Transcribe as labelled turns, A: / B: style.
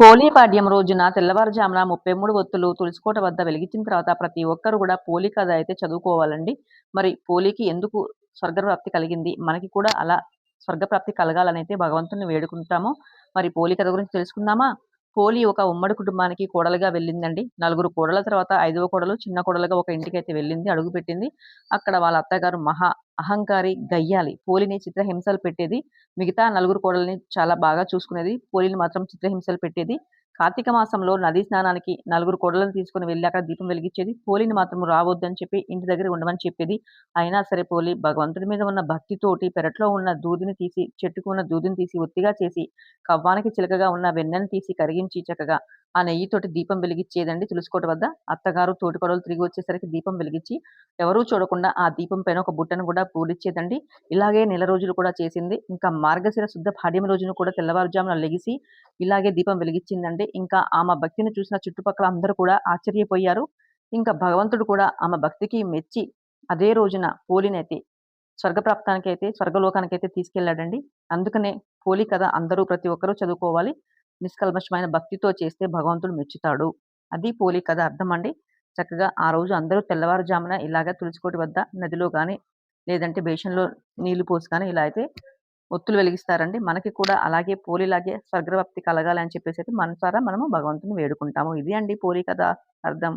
A: పోలీ పాడ్యం రోజున తెల్లవారుజామున ముప్పై మూడు ఒత్తులు తులసికోట వద్ద వెలిగించిన తర్వాత ప్రతి ఒక్కరు కూడా పోలీ కథ అయితే చదువుకోవాలండి. మరి పోలీకి ఎందుకు స్వర్గప్రాప్తి కలిగింది? మనకి కూడా అలా స్వర్గప్రాప్తి కలగాలని అయితే భగవంతుని వేడుకుంటాము. మరి పోలీ కథ గురించి తెలుసుకుందామా? పోలి ఒక ఉమ్మడి కుటుంబానికి కోడలుగా వెళ్ళిందండి. నలుగురు కోడల తర్వాత ఐదవ కోడలు చిన్న కోడలుగా ఒక ఇంటికి అయితే వెళ్ళింది అడుగు పెట్టింది అక్కడ వాళ్ళ అత్తగారు మహా అహంకారి గయ్యాలి. పోలిని చిత్రహింసలు పెట్టేది మిగతా నలుగురు కోడల్ని చాలా బాగా చూసుకునేది. పోలిని మాత్రం చిత్రహింసలు పెట్టేది. కార్తీక మాసంలో నదీ స్నానానికి నలుగురు కోడలను తీసుకుని వెళ్ళి అక్కడ దీపం వెలిగించేది. పోలిని మాత్రం రావద్దని చెప్పి ఇంటి దగ్గర ఉండమని చెప్పేది. అయినా సరే పోలి భగవంతుడి మీద ఉన్న భక్తితోటి పెరట్లో ఉన్న దూదిని తీసి చెట్టుకు ఉన్న దూదిని తీసి ఒత్తిగా చేసి కవ్వానికి చిలకగా ఉన్న వెన్నెను తీసి కరిగించి చక్కగా ఆ నెయ్యితోటి దీపం వెలిగించేదండి తులుసుకోట వద్ద. అత్తగారు తోటికొడలు తిరిగి వచ్చేసరికి దీపం వెలిగించి ఎవరూ చూడకుండా ఆ దీపం పైన ఒక బుట్టను కూడా పూలిచ్చేదండి. ఇలాగే నెల రోజులు కూడా చేసింది. ఇంకా మార్గశిర శుద్ధ పాడ్యం రోజును కూడా తెల్లవారుజామున లెగిసి ఇలాగే దీపం వెలిగించిందండి. ఇంకా ఆమె భక్తిని చూసిన చుట్టుపక్కల అందరూ కూడా ఆశ్చర్యపోయారు. ఇంకా భగవంతుడు కూడా ఆమె భక్తికి మెచ్చి అదే రోజున పోలినైతే స్వర్గప్రాప్తానికి అయితే స్వర్గలోకానికి అయితే తీసుకెళ్ళాడండి అందుకనే పోలి కథ అందరూ ప్రతి ఒక్కరూ చదువుకోవాలి. నిష్కల్మషమైన భక్తితో చేస్తే భగవంతుడు మెచ్చుతాడు. అది పోలి కథ అర్థం అండి. చక్కగా ఆ రోజు అందరూ తెల్లవారుజామున ఇలాగ తులసికోటి వద్ద నదిలో కానీ లేదంటే బేషన్లో నీళ్ళు పోసి కానీ ఇలా అయితే ఒత్తులు వెలిగిస్తారండి. మనకి కూడా అలాగే పోలిలాగే కలగాలి కలగాలని చెప్పేసి అయితే మనసారా మనము భగవంతుని వేడుకుంటాము. ఇది అండి పోలి కథ అర్థం.